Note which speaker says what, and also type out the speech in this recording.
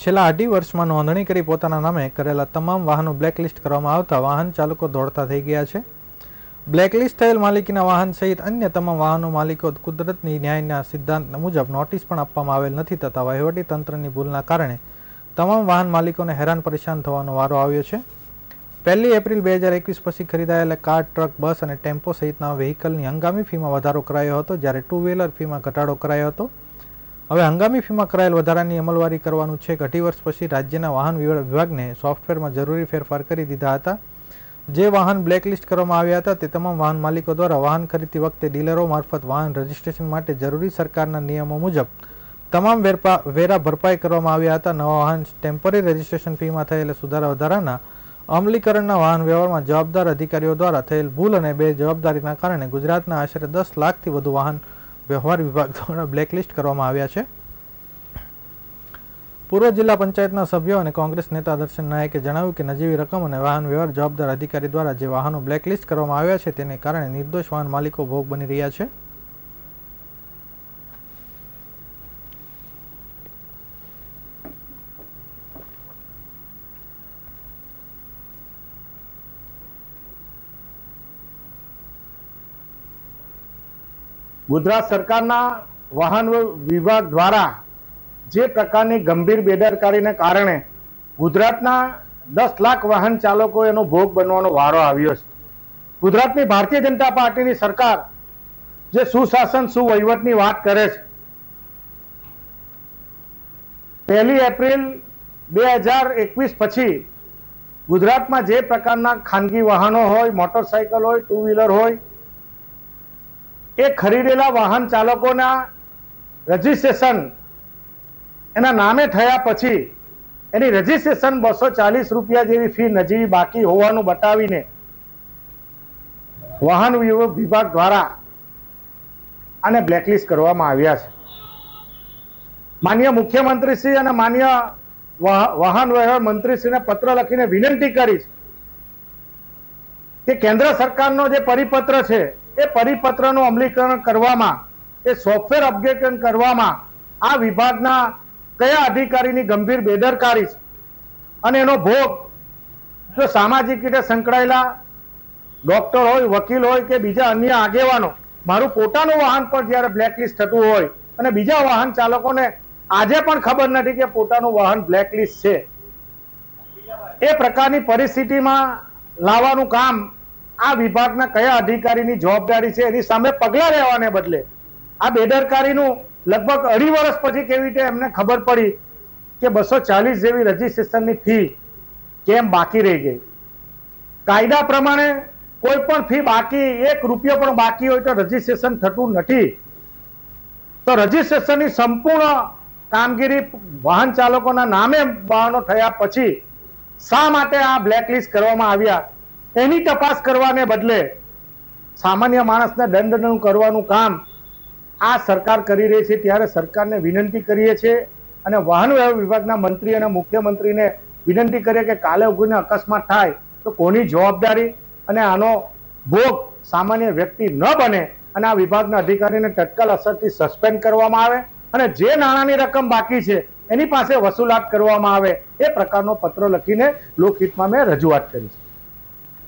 Speaker 1: છેલ્લા અઢી વર્ષમાં નોંધણી કરી પોતાના નામે કરેલા તમામ વાહનો બ્લેકલિસ્ટ કરવામાં આવતા વાહન ચાલકો દોડતા થઈ ગયા છે. બ્લેકલિસ્ટ થયેલ માલિકીના વાહન સહિત અન્ય તમામ વાહનો માલિકો કુદરતની ન્યાયના સિદ્ધાંત મુજબ નોટિસ પણ આપવામાં આવેલ નથી તથા વહીવટી તંત્રની ભૂલના કારણે તમામ વાહન માલિકોને હેરાન પરેશાન થવાનો વારો આવ્યો છે. પહેલી એપ્રિલ બે હજાર એકવીસ પછી ખરીદાયેલા કાર, ટ્રક, બસ અને ટેમ્પો સહિતના વ્હીકલની હંગામી ફીમાં વધારો કરાયો હતો, જ્યારે ટુ વ્હીલર ફીમાં ઘટાડો કરાયો હતો. હવે હંગામી ફીમાં કરાયેલ વધારાની અમલવારી કરવાનું છે. અઢી વર્ષ પછી રાજ્યના વાહન વિભાગને સોફ્ટવેરમાં જરૂરી ફેરફાર કરી દીધા હતા. જે વાહન બ્લેકલિસ્ટ કરવામાં આવ્યા હતા, તે તમામ વાહન માલિકો દ્વારા વાહન ખરીદતી વખતે ડીલરો મારફત વાહન રજિસ્ટ્રેશન માટે જરૂરી સરકારના નિયમો મુજબ તમામ વેરપા, વેરા ભરપાઈ કરવામાં આવ્યા હતા. નવા વાહન ટેમ્પરરી રજિસ્ટ્રેશન ફીમાં થયેલા સુધારા વધારાના અમલીકરણના વાહન વ્યવહારમાં જવાબદાર અધિકારીઓ દ્વારા થયેલ ભૂલ અને બે જવાબદારીના કારણે ગુજરાતના આશરે દસ લાખથી વધુ વાહન વ્યવહાર વિભાગ દ્વારા બ્લેકલિસ્ટ કરવામાં આવ્યા છે. પૂર્વ જિલ્લા પંચાયતના સભ્યો અને કોંગ્રેસ નેતા દર્શન નાયકે જણાવ્યું કે નજીવી રકમ અને વાહન વ્યવહાર જવાબદાર અધિકારી દ્વારા જે વાહનો બ્લેકલિસ્ટ કરવામાં આવ્યા છે, તેને કારણે નિર્દોષ વાહન માલિકો ભોગ બની રહ્યા છે.
Speaker 2: ગુજરાત સરકારના વાહન વિભાગ દ્વારા જે પ્રકારની ગંભીર બેદરકારીને કારણે ગુજરાતના દસ લાખ વાહન ચાલકો એનો ભોગ બનવાનો વારો આવ્યો છે. ગુજરાતની ભારતીય જનતા પાર્ટીની સરકાર જે સુશાસન, સુવહીવટની વાત કરે છે. પહેલી એપ્રિલ બે હજાર એકવીસ પછી ગુજરાતમાં જે પ્રકારના ખાનગી વાહનો હોય, મોટરસાયકલ હોય ટુ વ્હીલર હોય એ ખરીદેલા વાહન ચાલકોના રજીસ્ટ્રેશન એના નામે થયા પછી એની રજીસ્ટ્રેશન બસો ચાલીસ રૂપિયા જેવી ફી નજીવી બાકી હોવાનું બતાવીને વાહન વિભાગ દ્વારા આને બ્લેકલિસ્ટ કરવામાં આવ્યા છે. માન્ય મુખ્યમંત્રીશ્રી અને માન્ય વાહ- વાહન વ્યવહાર મંત્રીશ્રીને પત્ર લખીને વિનંતી કરી છે કે કેન્દ્ર સરકારનો જે પરિપત્ર છે એ પરિપત્રનું અમલીકરણ કરવામાં, એ સોફ્ટવેર અપડેશન કરવામાં આ વિભાગના કયા અધિકારીની ગંભીર બેદરકારી છે? અને એનો ભોગ જો સામાજિક રીતે સંકળાયેલા ડોક્ટર હોય, વકીલ હોય કે બીજા અન્ય આગેવાનો, મારું પોતાનું વાહન પણ જ્યારે બ્લેકલિસ્ટ થતું હોય અને બીજા વાહન ચાલકોને આજે પણ ખબર નથી કે પોતાનું વાહન બ્લેકલિસ્ટ છે. એ પ્રકારની પરિસ્થિતિમાં લાવવાનું કામ આ વિભાગના કયા અધિકારીની જવાબદારી છે એની સામે પગલાં લેવાને બદલે આ બેદરકારીનું લગભગ અઢી વર્ષ પછી કેવી રીતે એમને ખબર પડી કે બસો ચાલીસ જેવી રજીસ્ટ્રેશનની ફી કેમ બાકી રહી ગઈ? કાયદા પ્રમાણે કોઈ પણ ફી બાકી, એક રૂપિયો પણ બાકી હોય તો રજીસ્ટ્રેશન થતું નથી. તો રજીસ્ટ્રેશનની સંપૂર્ણ કામગીરી વાહન ચાલકોના નામે વાહનો થયા પછી શા માટે આ બ્લેકલિસ્ટ કરવામાં આવ્યા? એની તપાસ કરવાને બદલે સામાન્ય માણસને દંડનું કરવાનું કામ આ સરકાર કરી રહી છે ત્યારે સરકારને વિનંતી કરીએ છીએ અને વાહન વ્યવહાર વિભાગના મંત્રી અને મુખ્યમંત્રીને વિનંતી કરીએ કે કાલે કોઈને અકસ્માત થાય તો કોની જવાબદારી અને આનો ભોગ સામાન્ય વ્યક્તિ ન બને અને આ વિભાગના અધિકારીને તત્કાલ અસરથી સસ્પેન્ડ કરવામાં આવે અને જે નાણાંની રકમ બાકી છે એની પાસે વસૂલાત કરવામાં આવે એ પ્રકારનો પત્ર લખીને લોકહિતમાં મેં રજૂઆત કરી છે.